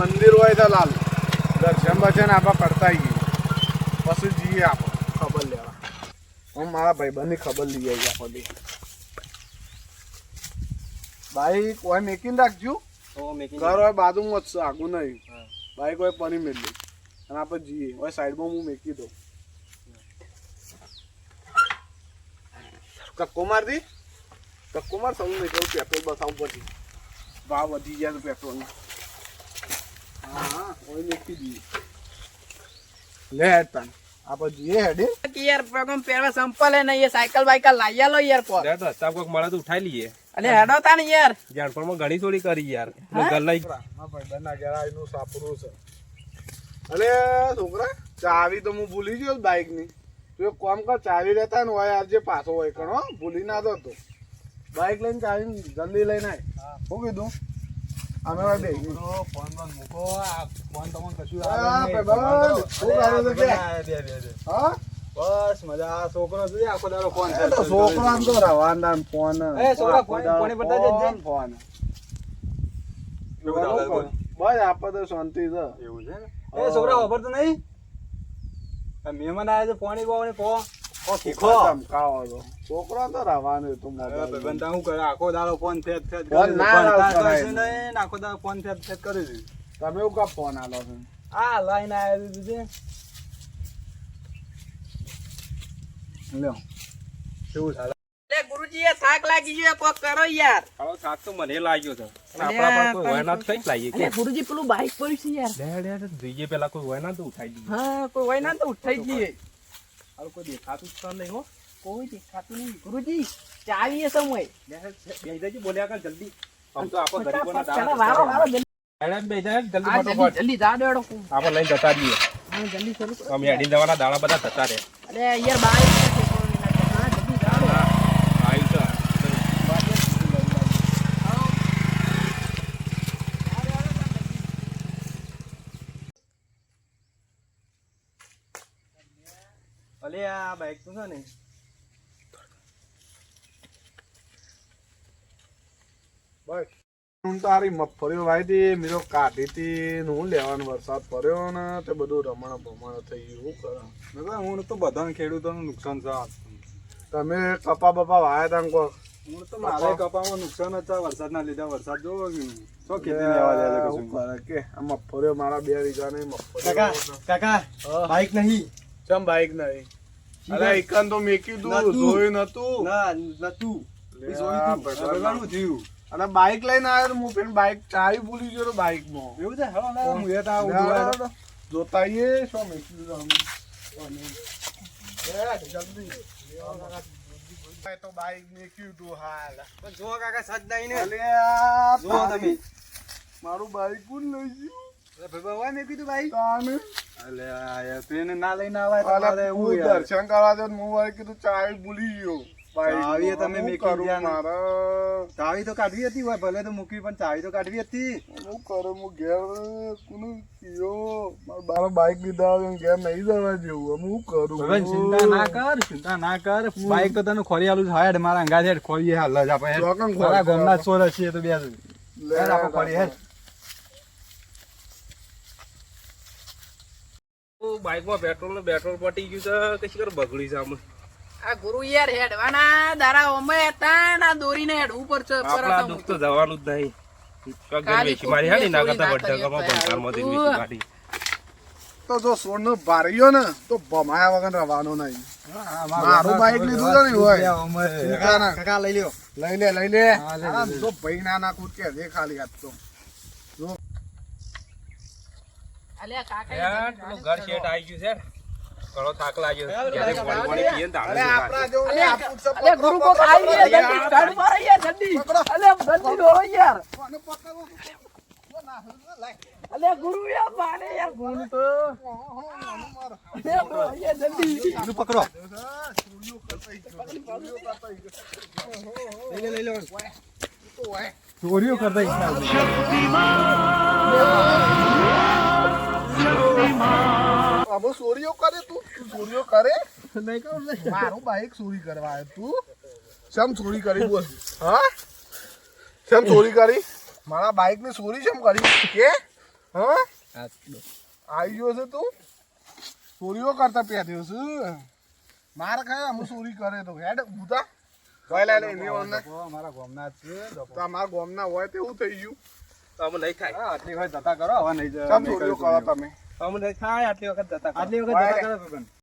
મંદિર હોય તો લાલ. દર્શન બર્શન આપણે કરતા આવીએ. પછી જઈએ આપણે. ખબર લેવા. હું મારા ભાઈબંધની ખબર લઈ આવી આપણે બાઈક હોય મેકીને રાખજો. ઘર હોય બાજુમાં જ આગું નહીં. બાઈક હોય પની મેળવી અને આપણે જઈએ. હોય સાઈડમાં હું મેકી દઉં. કક્કો માર દી કક્કો માર સૌ નહીં કહું પેટ્રોલ બસાવું પછી. ભાવ વધી ગયા તો પેટ્રોલના હા હા દઈએ લે હેડ આપણે જઈએ હેડે. યાર પગમ પહેરવા સંપલ હે નહીં સાયકલ બાયકલ લાવી લો યાર કો તો હસાબ કોક મળે તો ઉઠાઈ લઈએ. હેડો ને યાર. જાણપણમાં ઘણી થોડી કરી યાર. હા? ઘર લઈ મારા ભાઈબંધના ઘેર સાપરું છે. અલે છોકરા ચાવી તો હું ભૂલી ગયો બાઇકની તું એક કામ કર ચાવી લેતા ને હોય આજે પાછો હોય કણો ભૂલી ના દો તો બાઇક લઈને ચાવી જલ્દી લઈને આય. શું કીધું? અમે બે ફોન બંધ મૂકો આ ફોન તમને કશું આવે નહીં. છે કે? બે, બે, બે. હા બસ મજા છોકરો જોઈએ આખો દાડો ફોન એ તો છોકરા આમ તો રવાના ફોન એ છોકરા ફોન- ફોને જજે. Phone phone? બસ તો શાંતિ છે એવું છે ને એ છોકરા વાપરતો નહીં આ મહેમાન આવ્યા છે શીખો ચમકાવો તો છોકરા તો રવાનું તો હવે મોબાઈલ કરે? આખો દાડો ફોન ફેદ ફેદ કરે છે. ના લાવ ભણતા કરાય કશું નહીં. ને આખો દાડો ફોન ફેદ ફેદ કરે છે તમે એવું કા ફોન આલો છો? આ લાઈન આવ્યા છે લ્યો. કેવું ચાલે? ગુરુજી એ થાક લાગી ગયો કોક કરો યાર. આવો થાક તો મને લાગ્યો છે. આપણા પર કોઈ હોય ના તો કઈ કે? ગુરુજી પેલું બાઈક પડ્યું છે યાર. લે લે જોઈએ પેલા કોઈ હોય ના તો ઉઠાઈ દઈએ હા કોઈ હોય ના તો ઉઠાઈ જઈએ. હાલ કોઈ દેખાતું જ નહીં હો. કોઈ દેખાતું નહીં. ગુરુજી ચાવી એ સમય બેજાજી બોલ્યા કર જલ્દી. આમ તો આપો ગરીબોના દાડા વારો વારો મેડમ બેજાજી જલ્દી ફટાફટ. જલ્દી દેડો. આપણે લઈને જતા રહીએ. હા જલ્દી શરૂ કરો. અમે હેડીને જવાના દાડા બધા થતા રહે. અરે યાર બાઈક છે કોણ એના ઘર. હા જલ્દી જા દો. આવી તો અલે આ બાઇક તો છે ને. બસ. હું તારી મગફળીઓ વાવી હતી મીરો કાઢી હતી હું લેવાનો વરસાદ પડ્યો ને તે બધું રમણ ભમણ થઈ ગયું શું કરે. હું તો બધાને ખેડૂતોનું નુકસાન છે તમે કપા બપા વાયા તા ને હું તો મારે કપામાં નુકસાન છે વરસાદના લીધે વરસાદ જોવો કે. શું ખેતી લેવા દે શું? કરે કે આ મગફળીઓ મારા બે વીઘા નહીં કાકા મગફળી કાકા બાઈક નહીં. ચમ બાઈક નહીં? અરે એકન તો મેં કીધું. જોયું નતું ના નતું જોયું. ભગવાન. થયું. અને બાઈક લઈને આવ્યો તો હું પેલી બાઈક ચાવી ભૂલી ગયો બાઇકમાં એવું છે? હું તો આવું. જોતા આવીએ. શું અમે? એ, જલ્દી. તો બાઈક મેક્યું તું હાલ. પણ જો કાકા સજદાઈ ને જુઓ તમે. મારું બાઈક કોણ લઈ ગયું? ભાઈ મેં કીધું ભાઈ. એને ના લઈને આવાય હું દર્શન કરવા દે હું વાળી કીધું ચાવી ભૂલી ગયો. ચાવી તમે ચાવી તો કાઢવી હતી હોય ભલે તો મૂકી પણ ચાવી તો કાઢવી હતી. હું કરું હું ઘેર કોનું કયો? મારા બાર બાઈક લીધા હોય ઘેર નહીં જવા જેવું. હવે હું કરું? ભગવાન ચિંતા ના કર ચિંતા ના કર. બાઈક તો તને ખોરી આલું હાડ મારા અંગા હેડ ખોરી હાલ. જ આપણે. મારા ગામના ચોર હશે તો બેસ લે, આપણે ખોરી હેડ. બાઇકમાં પેટ્રોલ ને પેટ્રોલ પટી ગયું છે કશી કર બગડી છે આમ? આ ગુરુ યાર હેડવાના દારા ઓમે હતા ના દોરીને હેડવું પડશે આપણા દુખ તો જવાનું જ નહીં. મારી હાડી ના કરતા વડધગામાં કરીએ ભંગારમાંથી વેચી કાઢી. તો જો સોનું ભાર્યો ને તો ભમાયા વગર રવાનો નહીં. મારું બાઈક લીધું તો નહીં હોય. કાકા લઈ લ્યો. લઈ લે લઈ લે. તો ભાઈ ના ના કૂદ કે દે ખાલી હાથ તો. પેલું ઘર શેઠ આઈ ગયું છે. ઘણો થાક લાગ્યો. યાર, જ્યારે યાર, પાણી વાણી પીએ ને તો આપણા લાગે. જેવું નહીં, આપણું સપોર્ટ ગુરુ પકડો, આવી પકડો, જલ્દી સ્ટાર્ટ મારો યાર જલ્દી. અલ્યા જલ્દી દોડો યાર. કોને પકડવું? અલ્યા ગુરુ યાર માને યાર ગુરુ તો. અલ્યા દોડો યાર જલ્દી. બીજું પકડો. હા, ચોરીઓ કરતા ઈ ગયો, ચોરીઓ કરતા ઈ ગયો. લઈ લે લઈ લે ચોરીઓ કરતા આમાં ચોરીઓ કરે તું? તું ચોરીઓ કરે? નહીં કરું નહીં. મારું બાઈક ચોરી કરવા આવ્યો તું. શેમ ચોરી કરી બોલ હા? શેમ ચોરી કરી? મારા બાઈક ને ચોરી શેમ કરી? કે? હા? હા આવી ગયો છે તું? ચોરીઓ કરતા પહેર્યો છે. માર ખાય અમુ ચોરી કરે તો. હેડ લોકો અમારા ગામના છે તો અમારા ગોમના હોય તેવું થઈ ગયું. તો અમે નહીં થાય હા, આટલી હોય જતા કરો હવે નહીં જાય કેમ ચોરીઓ કરો તમે? અમે ખાય આટલી વખત જતા આટલી વખત જતા કરે